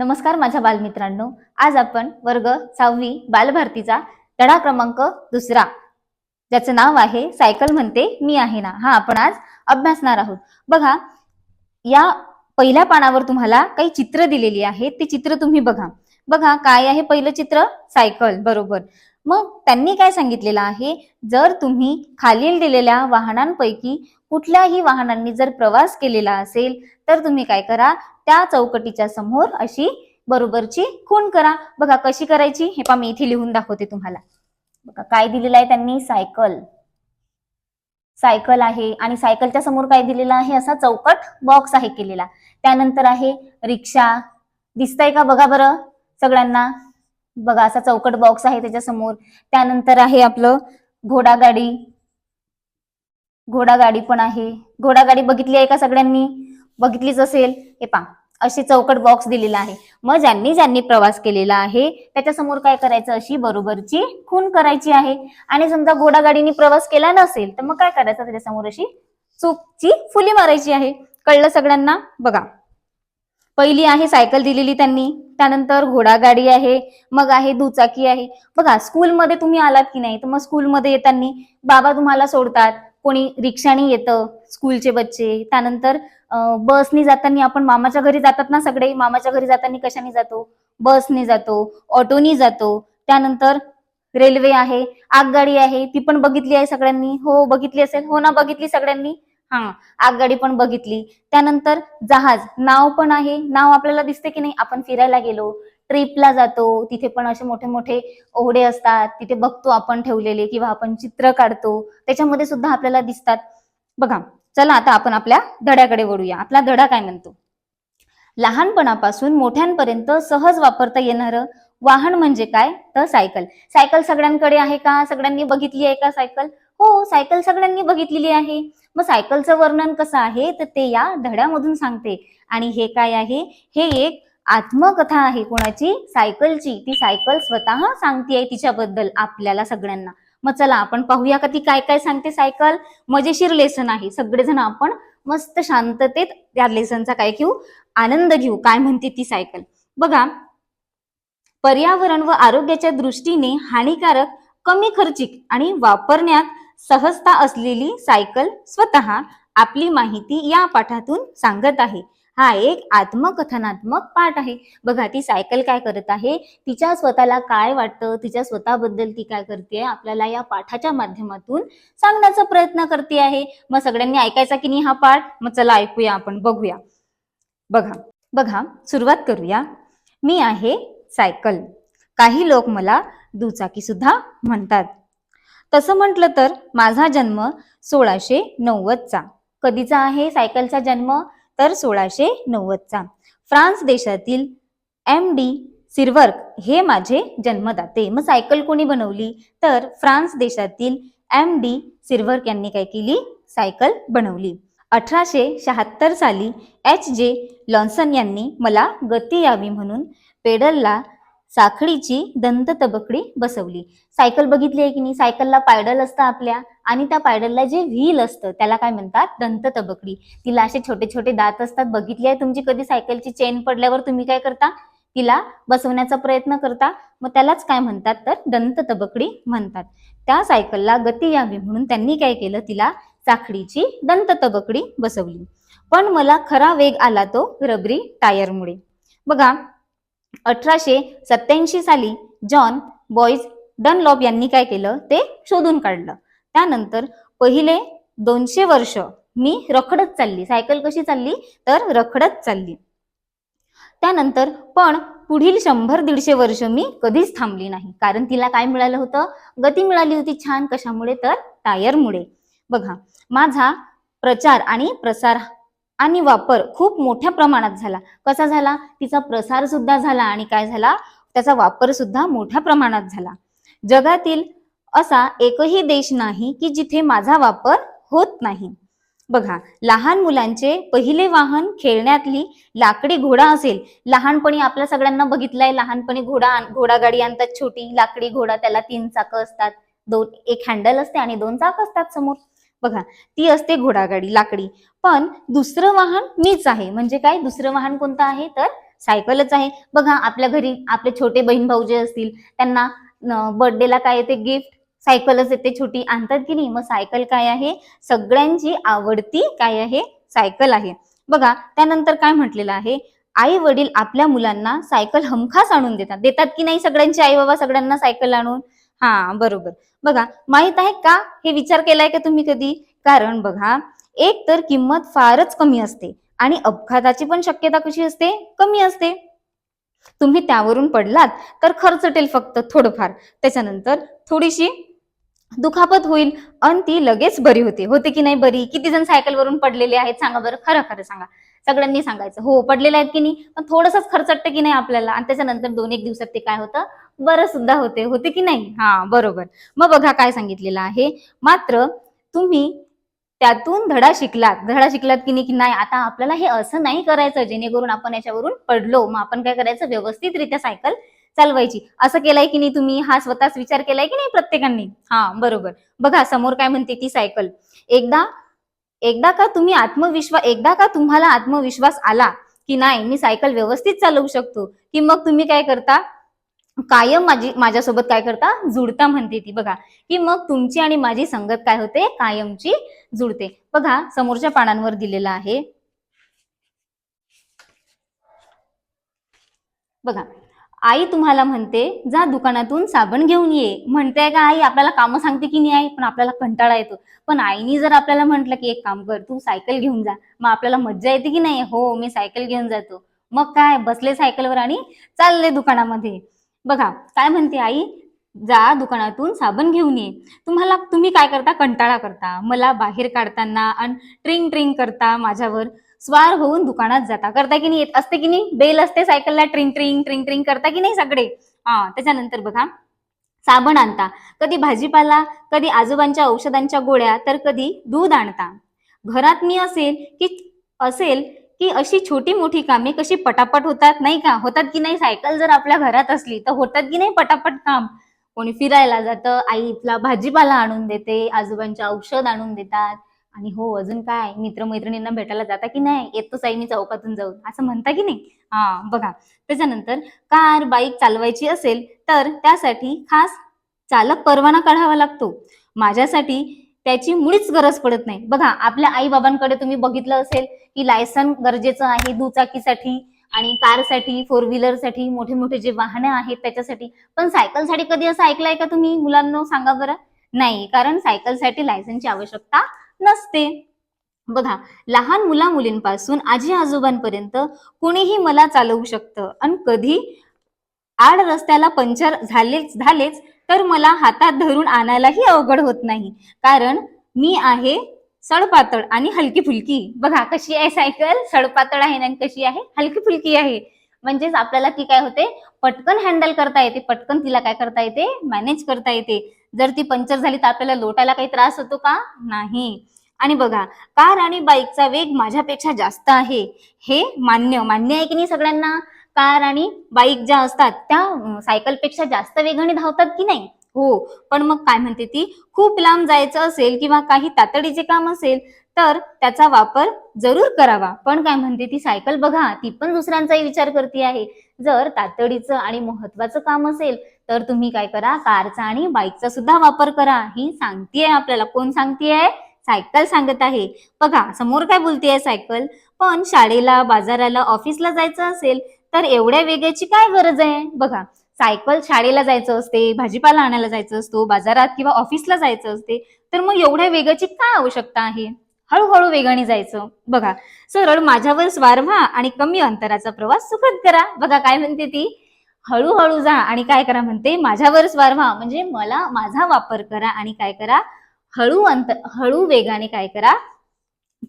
नमस्कार माझ्या बालमित्रांनो. आज आपण वर्ग सहावी बालभारतीचा धडा क्रमांक दुसरा ज्याचं नाव आहे सायकल म्हणते मी आहे ना हा आपण आज अभ्यासणार आहोत. बघा या पहिल्या पानावर तुम्हाला काही चित्र दिलेली आहेत ते चित्र तुम्ही बघा. बघा काय आहे पहिलं चित्र? सायकल बरोबर. मग त्यांनी काय सांगितलेलं आहे? जर तुम्ही खालील दिलेल्या वाहनांपैकी कुठल्याही वाहनांनी जर प्रवास केलेला असेल तर तुम्ही काय करा त्या चौकटीच्या समोर अशी बरोबरची खूण करा. बघा कशी करायची? हे पा मी इथे लिहून दाखवते तुम्हाला. बघा काय दिलेलं आहे त्यांनी? सायकल. सायकल आहे आणि सायकलच्या समोर काय दिलेलं आहे? असा चौकट बॉक्स आहे केलेला. त्यानंतर आहे रिक्षा. दिसतंय का? बघा बरं सगळ्यांना. बघा असा चौकट बॉक्स आहे त्याच्यासमोर. त्यानंतर आहे आपलं घोडागाडी. घोडागाडी पण आहे. घोडागाडी बघितली आहे का सगळ्यांनी? बघितलीच असेल. हे पा अशी चौकट बॉक्स दिलेला आहे. मग ज्यांनी ज्यांनी प्रवास केलेला आहे त्याच्यासमोर काय करायचं? अशी बरोबरची खून करायची आहे. आणि समजा घोडागाडीने प्रवास केला नसेल तर मग काय करायचं? त्याच्यासमोर अशी चूकची फुली मारायची आहे. कळलं सगळ्यांना? बघा. पहिली आहे सायकल दिलेली त्यांनी. त्यानंतर घोडागाडी आहे. मग आहे दुचाकी आहे. बघा स्कूलमध्ये तुम्ही आलात की नाही? तर मग स्कूलमध्ये येताना बाबा तुम्हाला सोडतात. कोणी रिक्षाने येतं स्कूलचे बच्चे. त्यानंतर बसनी जाताना आपण मामाच्या घरी जातात ना सगळे? मामाच्या घरी जाताना कशाने जातो? बसने जातो ऑटोनी जातो. त्यानंतर रेल्वे आहे आगगाडी आहे ती पण बघितली आहे सगळ्यांनी? हो बघितली असेल? हो ना बघितली सगळ्यांनी? हा आगगाडी पण बघितली. त्यानंतर जहाज. नाव पण आहे. नाव आपल्याला दिसते की नाही? आपण फिरायला गेलो. ट्रिपला जातो. तिथे पण असे मोठे मोठे ओढे असतात. तिथे बघतो आपण ठेवलेले किंवा आपण चित्र काढतो. त्याच्यामध्ये सुद्धा आपल्याला दिसतात. बघा चला आता आपण आपल्या धड्याकडे वळूया. आपला धडा काय म्हणतो? लहानपणापासून मोठ्यांपर्यंत सहज वापरता येणारं वाहन म्हणजे काय? तर सायकल. सायकल सगळ्यांकडे आहे का? सगळ्यांनी बघितली आहे का सायकल? हो सायकल सगळ्यांनी बघितलेली आहे. मग सायकलचं वर्णन कसं आहे? तर ते या धड्यामधून सांगते. आणि हे काय आहे? हे एक आत्मकथा आहे कोणाची? सायकलची. ती सायकल स्वतः सांगते तिच्याबद्दल आपल्याला सगळ्यांना. मग चला आपण पाहूया का ती काय काय सांगते सायकल? मजेशीर लेसन आहे. सगळेजण आपण मस्त शांततेत त्या लेसनचा काय घेऊ? आनंद घेऊ. काय म्हणते ती सायकल? बघा पर्यावरण व आरोग्याच्या दृष्टीने हानिकारक कमी खर्चिक आणि वापरण्यात सहजता असलेली सायकल स्वतः आपली माहिती या पाठातून सांगत आहे. हा एक आत्मकथनात्मक पाठ आहे. बघा ती सायकल काय करत आहे? तिच्या स्वतःला काय वाटतं? तिच्या स्वतःबद्दल ती काय करते आपल्याला या पाठाच्या माध्यमातून सांगण्याचा प्रयत्न करते आहे. मग सगळ्यांनी ऐकायचा की नाही हा पाठ? मग चला ऐकूया आपण बघूया. बघा बघा सुरुवात करूया. मी आहे सायकल. काही लोक मला दुचाकी सुद्धा म्हणतात. तसं म्हटलं तर माझा जन्म सोळाशे नव्वदचा. कधीचा आहे सायकलचा जन्म? तर सोळाशे नव्वदचा फ्रान्स देशातील एम डी सिरवर्क हे माझे जन्मदाते. मग सायकल कोणी बनवली? तर फ्रान्स देशातील एम डी सिरवर्क यांनी काय केली? सायकल बनवली. अठराशे शहात्तर साली एच जे लॉन्सन यांनी मला गती यावी म्हणून पेडलला साखळीची दंत तबकडी बसवली. सायकल बघितली आहे की नाही? सायकलला पायडल असतं आपल्या आणि त्या पायडलला जे व्हील असतं त्याला काय म्हणतात? दंत तबकडी. तिला असे छोटे छोटे दात असतात. बघितली आहे तुमची कधी सायकलची चेन पडल्यावर तुम्ही काय करता? तिला बसवण्याचा प्रयत्न करता. मग त्यालाच काय म्हणतात? तर दंत तबकडी म्हणतात. त्या सायकलला गती यावी म्हणून त्यांनी काय केलं? तिला साखळीची दंत तबकडी बसवली. पण मला खरा वेग आला तो रबरी टायरमुळे. बघा अठराशे सत्याऐंशी साली जॉन बॉईज डनलॉप यांनी काय केलं? ते शोधून काढलं. त्यानंतर पहिले दोनशे वर्ष मी रखडत चालली. सायकल कशी चालली? तर रखडत चालली. त्यानंतर पण पुढील शंभर दीडशे वर्ष मी कधीच थांबली नाही. कारण तिला काय मिळालं होतं? गती मिळाली होती छान. कशामुळे? तर टायरमुळे. बघा माझा प्रचार आणि प्रसार आणि वापर खूप मोठ्या प्रमाणात झाला. कसा झाला? तिचा प्रसार सुद्धा झाला आणि काय झाला? त्याचा वापर सुद्धा मोठ्या प्रमाणात झाला. जगातील असा एकही देश नाही की जिथे माझा वापर होत नाही. बघा लहान मुलांचे पहिले वाहन खेळण्यातली लाकडी घोडा असेल. लहानपणी आपल्या सगळ्यांना बघितलंय लहानपणी घोडा घोडागाडी आणतात छोटी लाकडी घोडा त्याला तीन चाकं असतात. दोन एक हँडल असते आणि दोन चाक असतात समोर. बघा ती असते घोडागाडी लाकडी. पण दुसरं वाहन मीच आहे. म्हणजे काय? दुसरं वाहन कोणतं आहे? तर सायकलच आहे. बघा आपल्या घरी आपले छोटे बहीण भाऊ जे असतील त्यांना बर्थडेला काय येते? गिफ्ट सायकलच येते छोटी. आणतात की नाही? मग सायकल काय आहे? सगळ्यांची आवडती काय आहे? सायकल आहे. बघा त्यानंतर काय म्हटलेलं आहे? आई वडील आपल्या मुलांना सायकल हमखास आणून देतात. देतात की नाही सगळ्यांची आई बाबा सगळ्यांना सायकल आणून? हा बरोबर. बघा माहीत आहे का? हे विचार केलाय का तुम्ही कधी? कारण बघा एक तर किंमत फारच कमी असते आणि अपघाताची पण शक्यता कशी असते? कमी असते. तुम्ही त्यावरून पडलात तर खर्चटेल फक्त थोडंफार. त्याच्यानंतर थोडीशी दुखापत होईल आणि ती लगेच बरी होते. होते की नाही बरी? किती जण सायकलवरून पडलेले आहेत? सांगा बरं. खरं खरं सांगा. सगळ्यांनी सांगायचं. हो पडलेले आहेत की नाही? पण थोडंसंच खर्चटतं की नाही आपल्याला? आणि त्याच्यानंतर दोन एक दिवसात ते काय होतं? बरं सुद्धा होते. होते की नाही? हा बरोबर. मग बघा काय सांगितलेलं आहे. मात्र तुम्ही त्यातून धडा शिकलात. धडा शिकलात की नाही की नाही? आता आपल्याला हे असं नाही करायचं जेणेकरून आपण याच्यावरून पडलो. मग आपण काय करायचं? व्यवस्थितरित्या सायकल चालवायची. असं केलंय की नाही तुम्ही? हा स्वतःच विचार केलाय की नाही प्रत्येकांनी? हा बरोबर. बघा समोर काय म्हणते ती सायकल? एकदा एकदा का तुम्ही आत्मविश्वास एकदा का तुम्हाला आत्मविश्वास आला की नाही मी सायकल व्यवस्थित चालवू शकतो? की मग तुम्ही काय करता? कायम माझी माझ्यासोबत काय करता? जुडता म्हणते ती बघा. की मग तुमची आणि माझी संगत काय होते? कायमची जुळते बघा समोरच्या पानांवर दिलेलं आहे. बघा. आई तुम्हाला म्हणते जा दुकानातून साबण घेऊन ये. म्हणते का आई आपल्याला कामं सांगते की नाही? आई पण आपल्याला कंटाळा येतो. पण आईनी जर आपल्याला म्हटलं की एक काम कर तू सायकल घेऊन जा. मग आपल्याला मज्जा येते की नाही? हो मी सायकल घेऊन जातो. मग काय बसले सायकलवर आणि चालले दुकानामध्ये. बघा काय म्हणते आई? जा दुकानातून साबण घेऊन ये. तुम्हाला तुम्ही काय करता? कंटाळा करता. मला बाहेर काढताना आणि ट्रिंग ट्रिंग करता माझ्यावर. स्वार होऊन दुकानात जाता. करता की नाही? येत असते की नाही? बेल असते सायकलला ट्रिंग ट्रिंग ट्रिंग ट्रिंग करता की नाही सगळे? हा त्याच्यानंतर बघा. साबण आणता. कधी भाजीपाला कधी आजोबांच्या औषधांच्या गोळ्या तर कधी दूध आणता. घरात मी असेल की असेल की अशी छोटी मोठी कामे कशी पटापट होतात नाही का? होतात की नाही? सायकल जर आपल्या घरात असली तर होतात की नाही पटापट काम? कोणी फिरायला जातं आईला भाजीपाला आणून देते आजोबांचे औषध आणून देतात. आणि हो अजून काय? मित्रमैत्रिणींना भेटायला जाता की नाही? येतोच आई मी चौकातून जाऊन. असं म्हणता की नाही? हा बघा. त्याच्यानंतर कार बाईक चालवायची असेल तर त्यासाठी खास चालक परवाना काढावा लागतो. माझ्यासाठी त्याची मुळीच गरज पडत नाही. बघा आपल्या आई बाबांकडे तुम्ही बघितलं असेल की लायसन गरजेचं आहे दुचाकीसाठी आणि कारसाठी फोर व्हीलरसाठी मोठे मोठे जे वाहनं आहेत त्याच्यासाठी. पण सायकलसाठी कधी असं ऐकलंय का तुम्ही? मुलांना सांगा बरं. नाही कारण सायकलसाठी लायसनची आवश्यकता नसते. बघा लहान मुला मुलींपासून आजी आजोबांपर्यंत कोणीही मला चालवू शकतं आणि कधी आड रस्त्याला पंक्चर झालेच झालेच तर मला हातात धरून आणायलाही अवघड होत नाही. कारण मी आहे सडपातळ आणि हलकी फुलकी बघा कशी आहे सायकल? सडपातळ आहे आणि कशी आहे? हलकी फुलकी आहे. म्हणजेच आपल्याला ती काय होते? पटकन हँडल करता येते पटकन तिला काय करता येते? मॅनेज करता येते. जर ती पंक्चर झाली तर आपल्याला लोटायला काही त्रास होतो का? नाही. आणि बघा कार आणि बाईकचा वेग माझ्यापेक्षा जास्त आहे. हे मान्य मान्य आहे की नाही सगळ्यांना? कार आणि बाईक ज्या असतात त्या सायकलपेक्षा जास्त वेगाने धावतात की नाही? हो पण मग काय म्हणते ती? खूप लांब जायचं असेल किंवा काही तातडीचे काम असेल तर त्याचा वापर जरूर करावा. पण काय म्हणते ती सायकल बघा ती पण दुसऱ्यांचाही विचार करते आहे. जर तातडीचं आणि महत्वाचं काम असेल तर तुम्ही काय करा? कारचा आणि बाईकचा सुद्धा वापर करा. ही सांगतेय आपल्याला. कोण सांगतीये? सायकल सांगत आहे. बघा समोर काय बोलतेय सायकल पण शाळेला बाजाराला ऑफिसला जायचं असेल तर एवढ्या वेगाची काय गरज आहे? बघा सायकल शाळेला जायचं असते भाजीपाला आणायला जायचं असतो बाजारात किंवा ऑफिसला जायचं असते तर मग एवढ्या वेगाची काय आवश्यकता आहे? हळूहळू वेगाने जायचं. बघा सरळ माझ्यावर स्वार व्हा आणि कमी अंतराचा प्रवास सुखद करा. बघा काय म्हणते ती? हळूहळू जा आणि काय करा म्हणते? माझ्यावर स्वार व्हा म्हणजे मला माझा वापर करा आणि काय करा? हळू अंतर हळू वेगाने काय करा?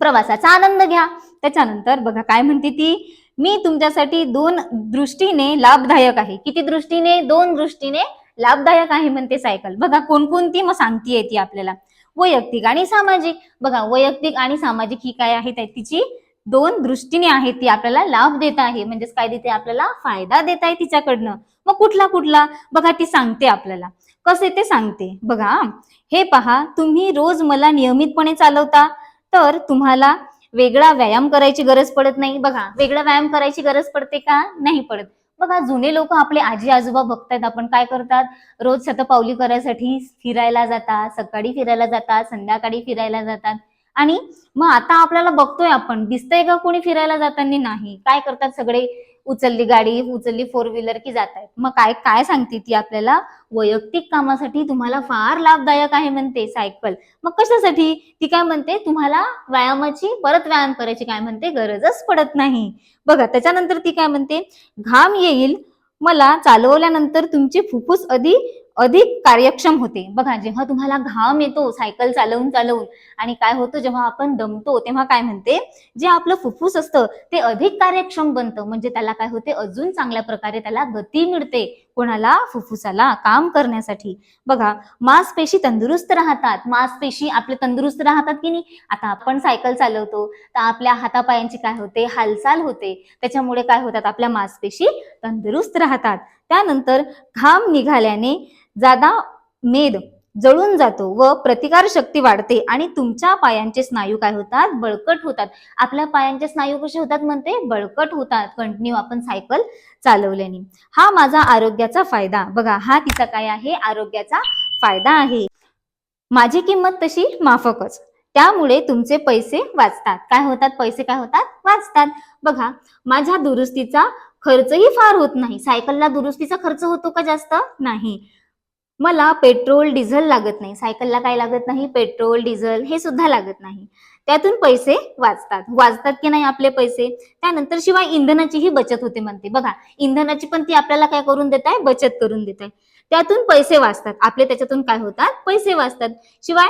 प्रवासाचा आनंद घ्या. त्याच्यानंतर बघा काय म्हणते ती? मी तुमच्यासाठी दोन दृष्टीने लाभदायक आहे. किती दृष्टीने? दोन दृष्टीने लाभदायक आहे म्हणते सायकल. बघा कोणकोणती मग सांगतीये ती आपल्याला. वैयक्तिक आणि सामाजिक. बघा वैयक्तिक आणि सामाजिक ही काय आहे त्या- तिची दोन दृष्टीने आहे ती आपल्याला लाभ देत आहे. म्हणजेच काय देते? आपल्याला फायदा देत आहे तिच्याकडनं. मग कुठला कुठला? बघा ती सांगते आपल्याला. कसे ते सांगते? बघा हे पहा तुम्ही रोज मला नियमितपणे चालवता तर तुम्हाला वेगळा व्यायाम करायची गरज पडत नाही. बघा वेगळा व्यायाम करायची गरज पडते का? नाही पडत. बघा जुने लोक आपले आजी आजोबा बघतायत आपण काय करतात? रोज शतपावली करायसाठी फिरायला जातात सकाळी फिरायला जातात संध्याकाळी फिरायला जातात. आणि मग आता आपल्याला बघतोय आपण दिसतंय का कोणी फिरायला जाताना? नाही. काय करतात सगळे? उचलली गाडी उचलली फोर व्हीलर की जात आहेत मग काय काय सांगते ती आपल्याला? वैयक्तिक कामासाठी तुम्हाला फार लाभदायक आहे म्हणते सायकल. मग कशासाठी? ती काय म्हणते तुम्हाला व्यायामाची परत व्यायाम करायची काय म्हणते गरजच पडत नाही. बघा त्याच्यानंतर ती काय म्हणते घाम येईल. मला चालवल्यानंतर तुमचे फुफ्फुस अधिक अधिक कार्यक्षम होते. बघा जेव्हा तुम्हाला घाम येतो सायकल चालवून चालवून आणि काय होतं जेव्हा आपण दमतो तेव्हा काय म्हणते? जे आपलं फुफ्फुस असतं ते अधिक कार्यक्षम बनतं. म्हणजे त्याला काय होते? अजून चांगल्या प्रकारे त्याला गती मिळते कोणाला? फुफ्फुसाला काम करण्यासाठी. बघा मांसपेशी तंदुरुस्त राहतात. मांसपेशी आपले तंदुरुस्त राहतात की नाही? आता आपण सायकल चालवतो तर आपल्या हातापायांची काय होते? हालचाल होते. त्याच्यामुळे काय होतात? आपल्या मांसपेशी तंदुरुस्त राहतात. त्यानंतर घाम निघाल्याने जादा मेद जळून जातो व प्रतिकार शक्ती वाढते आणि तुमच्या पायांचे स्नायू काय होतात? बळकट होतात. आपल्या पायांचे स्नायू कसे होतात म्हणते? बळकट होतात. कंटिन्यू आपण सायकल चालवल्याने. हा माझा आरोग्याचा फायदा. बघा हा तिचा काय आहे? आरोग्याचा फायदा आहे. माझी किंमत तशी माफकच. त्यामुळे तुमचे पैसे वाचतात. काय होतात? पैसे काय होतात? वाचतात. बघा माझ्या दुरुस्तीचा खर्चही फार होत नाही. सायकलला दुरुस्तीचा खर्च होतो का जास्त? नाही. मला पेट्रोल डिझेल लागत नाही. सायकलला काय लागत नाही? पेट्रोल डिझेल हे सुद्धा लागत नाही. त्यातून पैसे वाचतात. वाचतात की नाही आपले पैसे? त्यानंतर शिवाय इंधनाचीही बचत होते म्हणते. बघा इंधनाची पण ती आपल्याला काय करून देत आहे? बचत करून देत आहे. त्यातून पैसे वाचतात. आपले त्याच्यातून काय होतात? पैसे वाचतात. शिवाय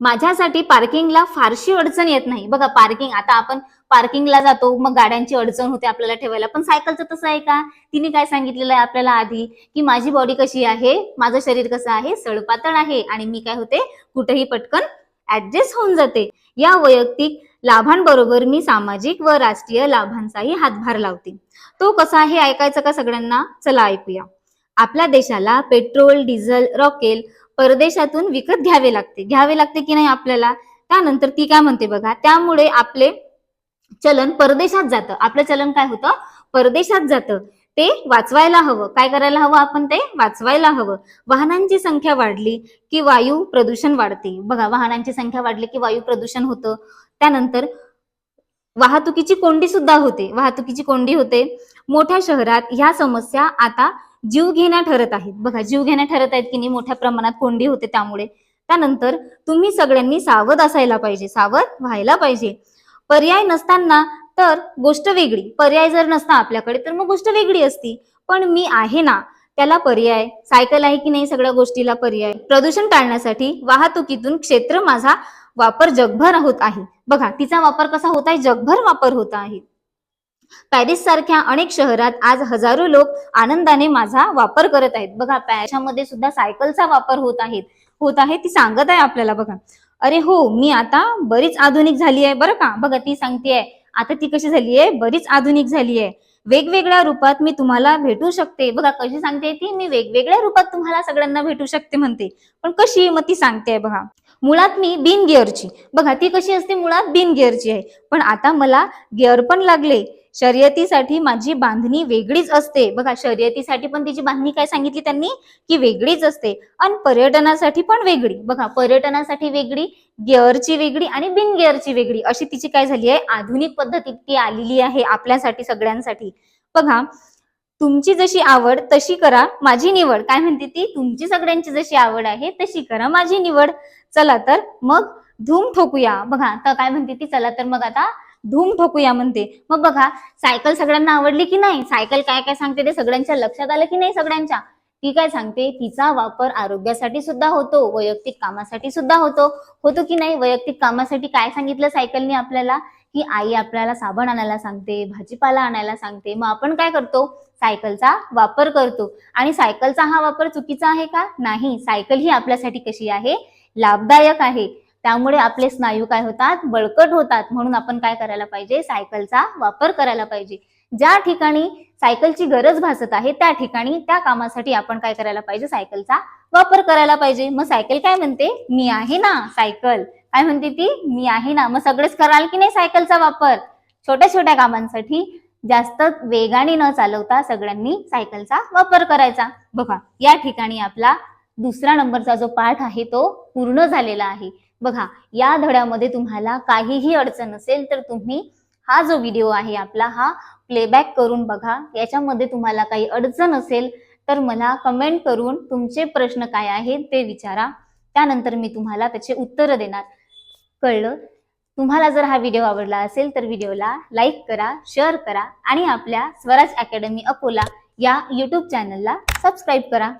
माझ्यासाठी पार्किंगला फारशी अडचण येत नाही. बघा पार्किंग आता आपण पार्किंगला जातो मग गाड्यांची अडचण होते आपल्याला ठेवायला. पण सायकलचं तसं आहे का? तिने काय सांगितलेलं आहे आपल्याला आधी? की माझी बॉडी कशी आहे? माझं शरीर कसं आहे? सळपातळ आहे. आणि मी काय होते? कुठेही पटकन ऍडजस्ट होऊन जाते. या वैयक्तिक लाभांबरोबर मी सामाजिक व राष्ट्रीय लाभांचाही हातभार लावते. तो कसा आहे? ऐकायचं का सगळ्यांना? चला ऐकूया. आपल्या देशाला पेट्रोल डिझेल रॉकेल परदेशातून विकत घ्यावे लागते. घ्यावे लागते की नाही आपल्याला? त्यानंतर ती काय म्हणते बघा त्यामुळे आपले चलन परदेशात जातं. आपलं चलन काय होतं? परदेशात जातं. ते वाचवायला हवं. काय करायला हवं आपण ते? वाचवायला हवं. वाहनांची संख्या वाढली की वायू प्रदूषण वाढते. बघा वाहनांची संख्या वाढली की वायू प्रदूषण होतं. त्यानंतर वाहतुकीची कोंडी सुद्धा होते. वाहतुकीची कोंडी होते. मोठ्या शहरात ह्या समस्या आता जीव घेण्या ठरत आहेत. बघा जीव घेण्या ठरत आहेत की नाही मोठ्या प्रमाणात कोंडी होते त्यामुळे. त्यानंतर तुम्ही सगळ्यांनी सावध असायला पाहिजे सावध व्हायला पाहिजे. पर्याय नसताना तर गोष्ट वेगळी. पर्याय जर नसता आपल्याकडे तर मग गोष्ट वेगळी असती. पण मी आहे ना त्याला पर्याय. सायकल आहे की नाही सगळ्या गोष्टीला पर्याय. प्रदूषण टाळण्यासाठी वाहतुकीतून क्षेत्र माझा वापर जगभर होत आहे. बघा तिचा वापर कसा होत आहे? जगभर वापर होत आहे. पॅरिस सारख्या अनेक शहरात आज हजारो लोक आनंदाने माझा वापर करत आहेत. बघा पॅरिसमध्ये सुद्धा सायकलचा वापर होत आहे. होत आहे ती सांगत आहे आपल्याला बघा. अरे हो मी आता बरीच आधुनिक झाली आहे बरं का? बघा ती सांगते आता ती कशी झाली आहे? बरीच आधुनिक झाली आहे. वेगवेगळ्या रूपात मी तुम्हाला भेटू शकते. बघा कशी सांगते ती? मी वेगवेगळ्या रूपात तुम्हाला सगळ्यांना भेटू शकते म्हणते. पण कशी मग ती सांगते बघा. मुळात मी बिन गिअरची. बघा ती कशी असते? मुळात बिन गिअरची आहे. पण आता मला गिअर पण लागले. शर्यतीसाठी माझी बांधणी वेगळीच असते. बघा शर्यतीसाठी पण तिची बांधणी काय सांगितली त्यांनी? की वेगळीच असते. आणि पर्यटनासाठी पण वेगळी. बघा पर्यटनासाठी वेगळी गिअरची वेगळी आणि बिनगिअरची वेगळी. अशी तिची काय झाली आहे? आधुनिक पद्धती ती आलेली आहे आपल्यासाठी सगळ्यांसाठी. बघा तुमची जशी आवड तशी करा माझी निवड. काय म्हणते ती? तुमची सगळ्यांची जशी आवड आहे तशी करा माझी निवड. चला तर मग धूम ठोकूया. बघा तर काय म्हणते ती? चला तर मग आता धूम ठोकूया म्हणते. मग बघा सायकल सगळ्यांना आवडली की नाही? सायकल काय काय सांगते ते सगळ्यांच्या लक्षात आलं की नाही सगळ्यांच्या? ती काय सांगते? तिचा वापर आरोग्यासाठी सुद्धा होतो वैयक्तिक कामासाठी सुद्धा होतो. होतो की नाही? वैयक्तिक कामासाठी काय सांगितलं सायकलने आपल्याला? की आई आपल्याला साबण आणायला सांगते भाजीपाला आणायला सांगते. मग आपण काय करतो? सायकलचा वापर करतो. आणि सायकलचा हा वापर चुकीचा आहे का? नाही. सायकल ही आपल्यासाठी कशी आहे? लाभदायक आहे. त्यामुळे आपले स्नायू काय होतात? बळकट होतात. म्हणून आपण काय करायला पाहिजे? सायकलचा वापर करायला पाहिजे. ज्या ठिकाणी सायकलची गरज भासत आहे त्या ठिकाणी त्या कामासाठी आपण काय करायला पाहिजे? सायकलचा वापर करायला पाहिजे. मग सायकल काय म्हणते? मी आहे ना सायकल. काय म्हणते ती? मी आहे ना. मग सगळेच कराल की नाही सायकलचा वापर? छोट्या छोट्या कामांसाठी जास्त वेगाने न चालवता सगळ्यांनी सायकलचा वापर करायचा. बघा या ठिकाणी आपला दुसरा नंबरचा जो पाठ आहे तो पूर्ण झालेला आहे. बघा या धड्यामध्ये तुम्हाला काहीही अडचण असेल तर तुम्ही हा जो व्हिडिओ आहे आपला हा प्लेबॅक करून बघा. याच्यामध्ये तुम्हाला काही अडचण असेल तर मला कमेंट करून तुमचे प्रश्न काय आहेत ते विचारा. त्यानंतर मी तुम्हाला त्याचे उत्तर देणार. कळलं? तुम्हाला जर हा व्हिडिओ आवडला असेल तर व्हिडिओला लाईक करा शेअर करा आणि आपल्या स्वराज अकॅडमी अकोला या यूट्यूब चॅनलला सबस्क्राईब करा.